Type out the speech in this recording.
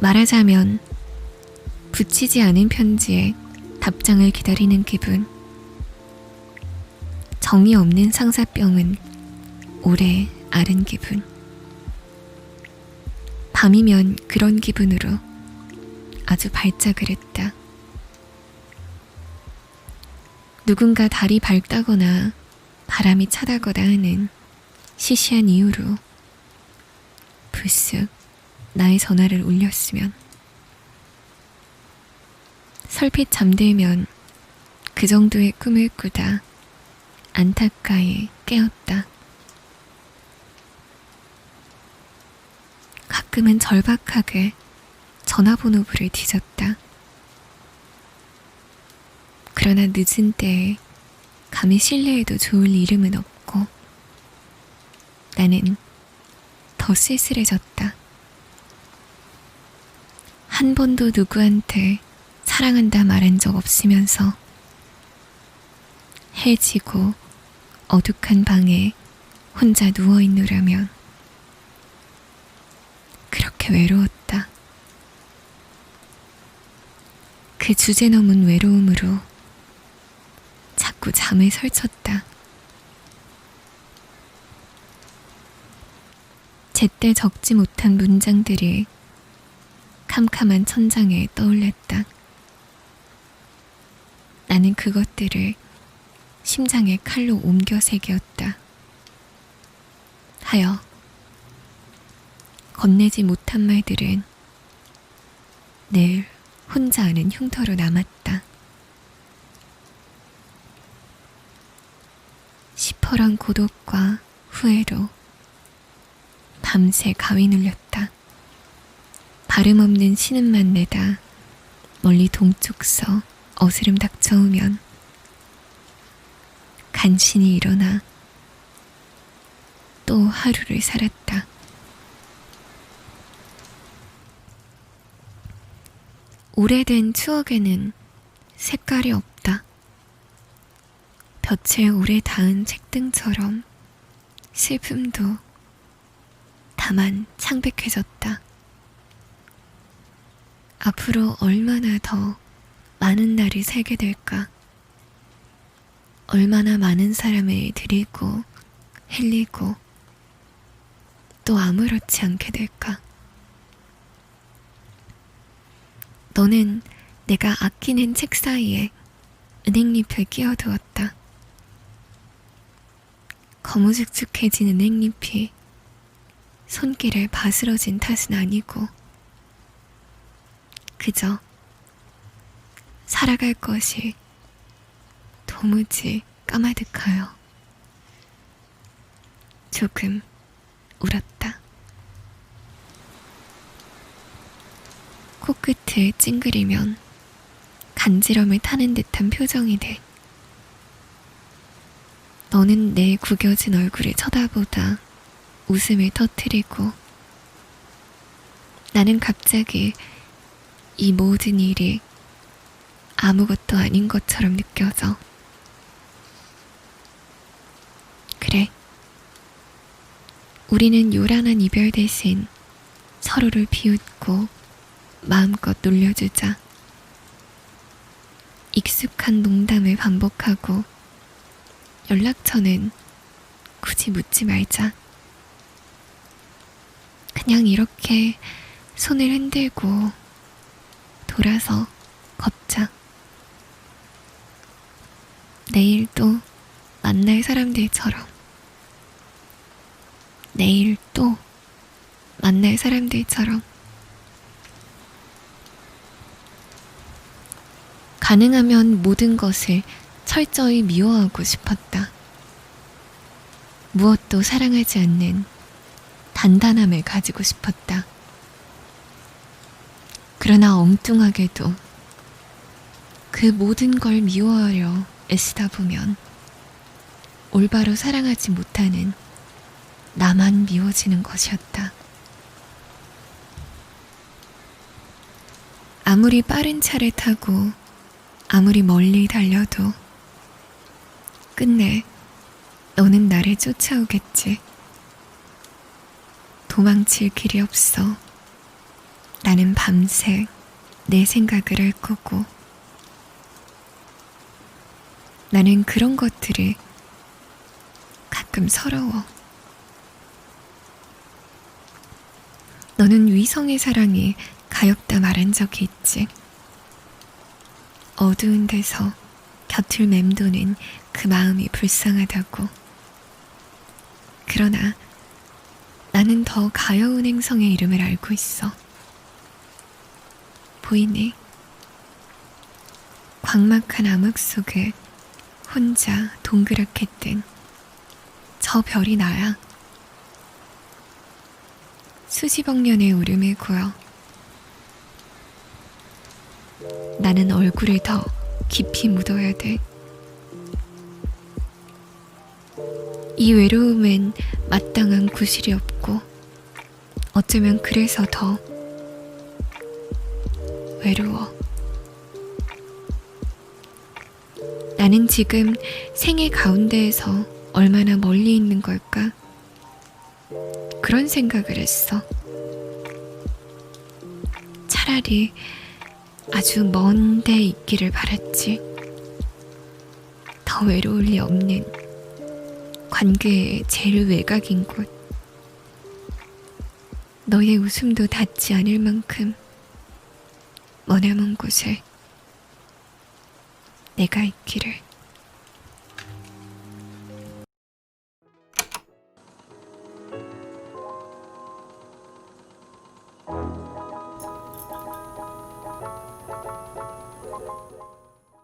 말하자면 붙이지 않은 편지에 답장을 기다리는 기분. 정이 없는 상사병은 오래 앓은 기분. 밤이면 그런 기분으로 아주 발작을 했다. 누군가 달이 밝다거나 바람이 차다거나 하는 시시한 이유로 불쑥 나의 전화를 울렸으면 설핏 잠들면 그 정도의 꿈을 꾸다 안타까이 깨었다. 가끔은 절박하게 전화번호부를 뒤졌다. 그러나 늦은 때에 감히 신뢰해도 좋을 이름은 없고 나는 더 쓸쓸해졌다. 한 번도 누구한테 사랑한다 말한 적 없으면서 해지고 어둑한 방에 혼자 누워 있노라면 그렇게 외로웠다. 그 주제 넘은 외로움으로 자꾸 잠을 설쳤다. 제때 적지 못한 문장들이 캄캄한 천장에 떠올랐다. 나는 그것들을 심장에 칼로 옮겨 새겼다. 하여 건네지 못한 말들은 늘 혼자 아는 흉터로 남았다. 시퍼런 고독과 후회로 밤새 가위 눌렸다. 발음 없는 신음만 내다 멀리 동쪽서 어스름 닥쳐오면 간신히 일어나 또 하루를 살았다. 오래된 추억에는 색깔이 없다. 볕에 오래 닿은 책등처럼 슬픔도 다만 창백해졌다. 앞으로 얼마나 더 많은 날이 새게 될까? 얼마나 많은 사람을 드리고 헬리고 또 아무렇지 않게 될까? 너는 내가 아끼는 책 사이에 은행잎을 끼워두었다. 거무죽죽해진 은행잎이 손길에 바스러진 탓은 아니고 그저 살아갈 것이 도무지 까마득하여 조금 울었다. 코끝을 찡그리면 간지럼을 타는 듯한 표정이 돼. 너는 내 구겨진 얼굴을 쳐다보다 웃음을 터뜨리고 나는 갑자기 이 모든 일이 아무것도 아닌 것처럼 느껴져. 그래. 우리는 요란한 이별 대신 서로를 비웃고 마음껏 놀려주자. 익숙한 농담을 반복하고 연락처는 굳이 묻지 말자. 그냥 이렇게 손을 흔들고 돌아서 걷자. 내일 또 만날 사람들처럼. 내일 또 만날 사람들처럼. 가능하면 모든 것을 철저히 미워하고 싶었다. 무엇도 사랑하지 않는 단단함을 가지고 싶었다. 그러나 엉뚱하게도 그 모든 걸 미워하려 애쓰다 보면 올바로 사랑하지 못하는 나만 미워지는 것이었다. 아무리 빠른 차를 타고 아무리 멀리 달려도 끝내 너는 나를 쫓아오겠지. 도망칠 길이 없어 나는 밤새 내 생각을 할 거고, 나는 그런 것들이 가끔 서러워. 너는 위성의 사랑이 가엽다 말한 적이 있지. 어두운 데서 곁을 맴도는 그 마음이 불쌍하다고. 그러나 나는 더 가여운 행성의 이름을 알고 있어. 보이니? 광막한 암흑 속에 혼자 동그랗게 뜬 저 별이 나야. 수십억 년의 울음을 고여 나는 얼굴을 더 깊이 묻어야 돼. 이 외로움엔 마땅한 구실이 없고 어쩌면 그래서 더 외로워. 나는 지금 생의 가운데에서 얼마나 멀리 있는 걸까? 그런 생각을 했어. 차라리 아주 먼데 있기를 바랐지. 더 외로울 리 없는 관계의 제일 외곽인 곳. 너의 웃음도 닿지 않을 만큼 머나먼 곳에 내가 있기를.